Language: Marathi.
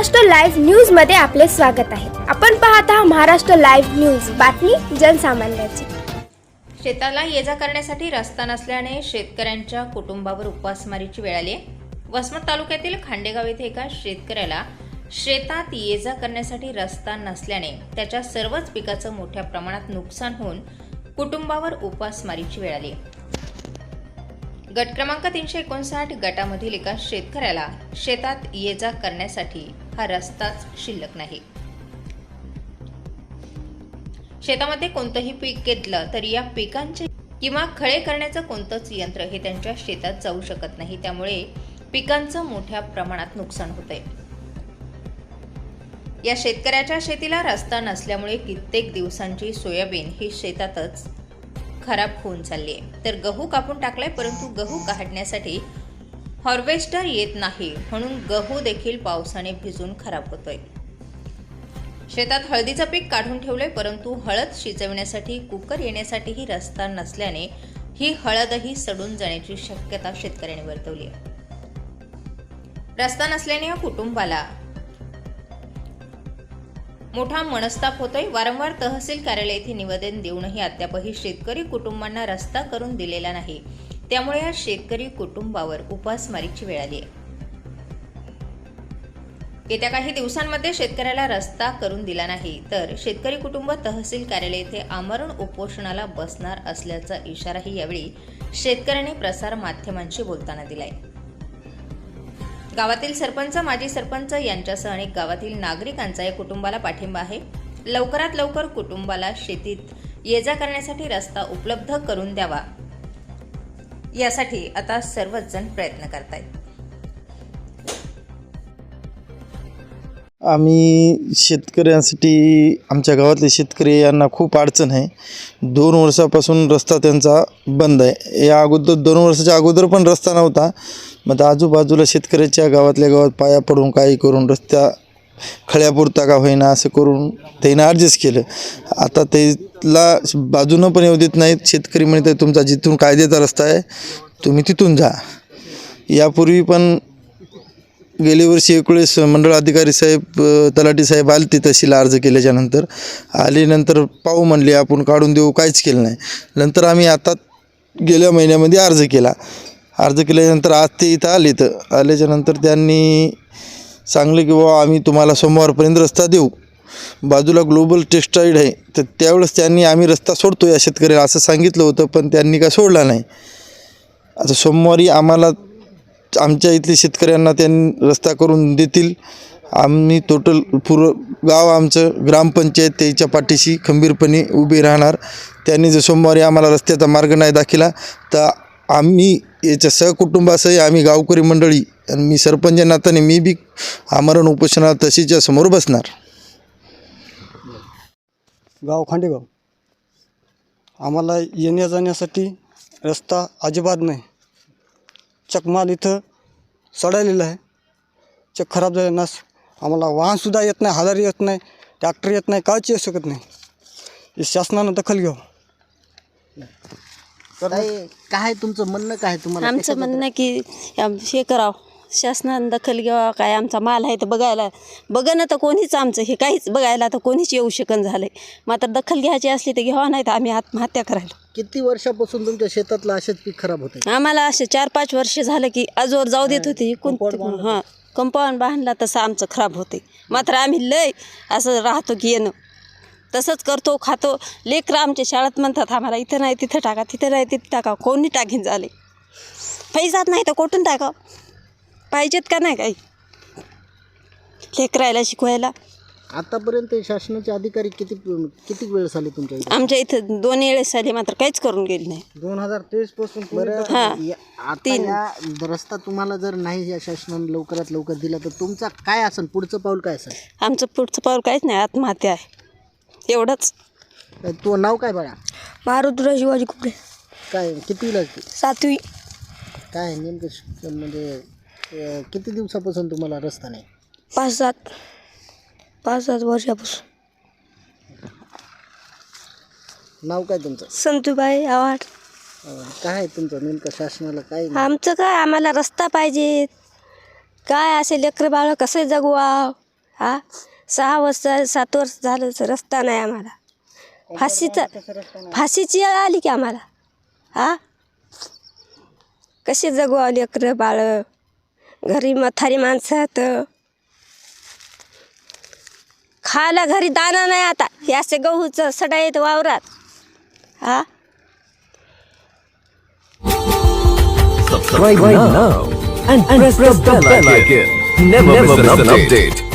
महाराष्ट्र लाईव्ह न्यूजमध्ये आपले स्वागत आहे. आपण पाहत आहात महाराष्ट्र लाईव्ह न्यूज. बातमी जनसामान्याची. शेताला ये जा करण्यासाठी रस्ता नसल्याने शेतकऱ्यांच्या कुटुंबावर उपासमारीची वेळ आली आहे. वसमत तालुक्यातील खांडेगाव येथे एका शेतकऱ्याला शेतात ये जा करण्यासाठी रस्ता नसल्याने त्याच्या सर्वच पिकाचं मोठ्या प्रमाणात नुकसान होऊन कुटुंबावर उपासमारीची वेळ आली आहे. गट क्रमांक तीनशे एकोणसाठ गटामधील एका शेतकऱ्याला शेतात ये जा करण्यासाठी हा रस्ताच शिल्लक नाही. शेतामध्ये कोणतंही पीक घेतलं तरी या पिकांचे किंवा खळे करण्याचं कोणतंच यंत्र हे त्यांच्या शेतात जाऊ शकत नाही. त्यामुळे पिकांचं मोठ्या प्रमाणात नुकसान होतंय. या शेतकऱ्याच्या शेतीला रस्ता नसल्यामुळे कित्येक दिवसांची सोयाबीन ही शेतातच खराब होऊन चालली आहे. तर गहू कापून टाकलाय परंतु गहू काढण्यासाठी हार्वेस्टर येत नाही. म्हणून गहू देखील पावसाने भिजून खराब होतोय. शेतात हळदीचं पीक काढून ठेवलंय परंतु हळद शिजवण्यासाठी कुकर येण्यासाठीही रस्ता नसल्याने ही हळदही सडून जाण्याची शक्यता शेतकऱ्याने वर्तवली आहे. रस्ता नसल्याने या कुटुंबाला मोठा मनस्ताप होतोय. वारंवार तहसील कार्यालय येथे निवेदन देऊनही अद्यापही शेतकरी कुटुंबांना रस्ता करून दिलेला नाही. त्यामुळे या शेतकरी कुटुंबावर उपासमारीची वेळ आली आहे. येत्या काही दिवसांमध्ये शेतकऱ्याला रस्ता करून दिला नाही तर शेतकरी कुटुंब तहसील कार्यालय येथे आमरण उपोषणाला बसणार असल्याचा इशाराही यावेळी शेतकऱ्यांनी प्रसार माध्यमांशी बोलताना दिलाय. गावातील सरपंच माजी सरपंच यांच्यासह अनेक गावातील नागरिकांचा या कुटुंबाला पाठिंबा आहे. लवकरात लवकर कुटुंबाला शेतीत ये जा करण्यासाठी रस्ता उपलब्ध करून द्यावा. यासाठी आता सर्वच जण प्रयत्न करतायत. आम्ही शेतकऱ्यांसाठी आमच्या गावातले शेतकरी यांना खूप अडचण आहे. दोन वर्षापासून रस्ता त्यांचा बंद आहे. या अगोदर दोन वर्षाच्या अगोदर पण रस्ता नव्हता. मग तर आजूबाजूला शेतकऱ्याच्या गावातल्या गावात पाया पडून काही करून रस्त्या खळ्यापुरता का होईना असं करून त्यांना ॲडजस्ट केलं. आता त्याला बाजूनं पण येऊ देत नाहीत. शेतकरी म्हणते तुमचा जिथून कायद्याचा रस्ता आहे तुम्ही तिथून जा. यापूर्वी पण गेल्या वर्षी एकवेळेस मंडळ अधिकारी साहेब तलाठी साहेब आले ते तहसील अर्ज केल्याच्यानंतर. आल्यानंतर पाहू म्हणले आपण काढून देऊ काहीच केलं नाही. नंतर आम्ही आता गेल्या महिन्यामध्ये अर्ज केला. अर्ज केल्यानंतर आज ते इथं आले तर आल्याच्यानंतर त्यांनी सांगलं की बाबा आम्ही तुम्हाला सोमवारपर्यंत रस्ता देऊ. बाजूला ग्लोबल टेक्स्टाईल आहे तर त्यावेळेस त्यांनी आम्ही रस्ता सोडतो या शेतकऱ्याला. असं सांगितलं होतं पण त्यांनी का सोडला नाही. आता सोमवारी आम्हाला आमच्या इथले शेतकऱ्यांना त्यांनी रस्ता करून देतील. आम्ही टोटल पूर्व गाव आमचं ग्रामपंचायत त्याच्या पाठीशी खंबीरपणे उभी राहणार. त्यांनी जर सोमवारी आम्हाला रस्त्याचा मार्ग नाही दाखिला तर आम्ही याच्या सहकुटुंबासह आम्ही गावकरी मंडळी आणि मी सरपंच नाताने नात्याने मी बी आमरण उपोषणाला तशीच्या समोर बसणार. गाव खांडेगाव. आम्हाला येण्या जाण्यासाठी रस्ता अजिबात नाही. चकमाल इथं सडालेलं आहे. चक खराब झाले नास आम्हाला वाहनसुद्धा येत नाही हालारी येत नाही ट्रॅक्टर येत नाही काहीच येऊ शकत नाही. हे शासनानं दखल घ्यावं. काय काय तुमचं म्हणणं काय तुम्हाला? आमचं म्हणणं आहे की हे करावं शासनानं दखल घ्यावा काय आमचा माल आहे तर बघायला बघणं तर कोणीच आमचं हे काहीच बघायला तर कोणीच येऊ शकन झालं आहे मात्र दखल घ्यायची असली तर घ्यावा नाही तर आम्ही आत्महत्या करायला. किती वर्षापासून तुमच्या शेतातलं असेच पीक खराब होते आम्हाला असे चार पाच वर्ष झालं की आजवर जाऊ देत होते कोणतं हां कंपाऊंड बांधला तसं आमचं खराब होते. मात्र आम्ही लय असं राहतो की येणं. तसंच करतो खातो. लेकरं आमच्या शाळेत म्हणतात आम्हाला इथं नाही तिथं टाका तिथं नाही तिथं टाका. कोणी टाकीन झाले? पैसाच नाही तर कुठून टाका पाहिजेत का नाही काही? लेकरायला शिकवायला. आतापर्यंत शासनाचे अधिकारी किती किती वेळ झाले तुमच्या इथे? आमच्या इथं दोन वेळेस झाले मात्र काहीच करून गेले नाही. दोन हजार तेवीसपासून बरं हां. या- आता या रस्ता तुम्हाला जर नाही या शासनाने लवकरात लवकर दिला तर तुमचा काय असेल पुढचं पाऊल काय असेल आमचं पुढचं पाऊल काहीच नाही आत्महत्या आहे. एवढंच. तो नाव काय बाळा? मारुद्र शिवाजी कुपडे काय किती सातवी. काय नेमकं श- म्हणजे अं, किती दिवसापासून तुम्हाला रस्ता नाही? पाच सात पाच सात वर्षापासून. नाव काय तुमचं? संतूबाई आवाड अं, काय आहे तुमचं? नेमकं शासनाला काय आमचं काय? आम्हाला रस्ता पाहिजे. काय असे लेकरं बाळ कसे जगवा हा? सहा वर्ष सात वर्ष झालं तर रस्ता नाही आम्हाला. फाशीचा फाशीची आली की आम्हाला. हा? कशी जगू लेकरं बाळ? घरी मथारी माणसं आहेत खायला घरी दाना नाही आता हे असे गहूचं सडा येत वावरात हा Subscribe right now and, press, the bell icon. Never, miss an update.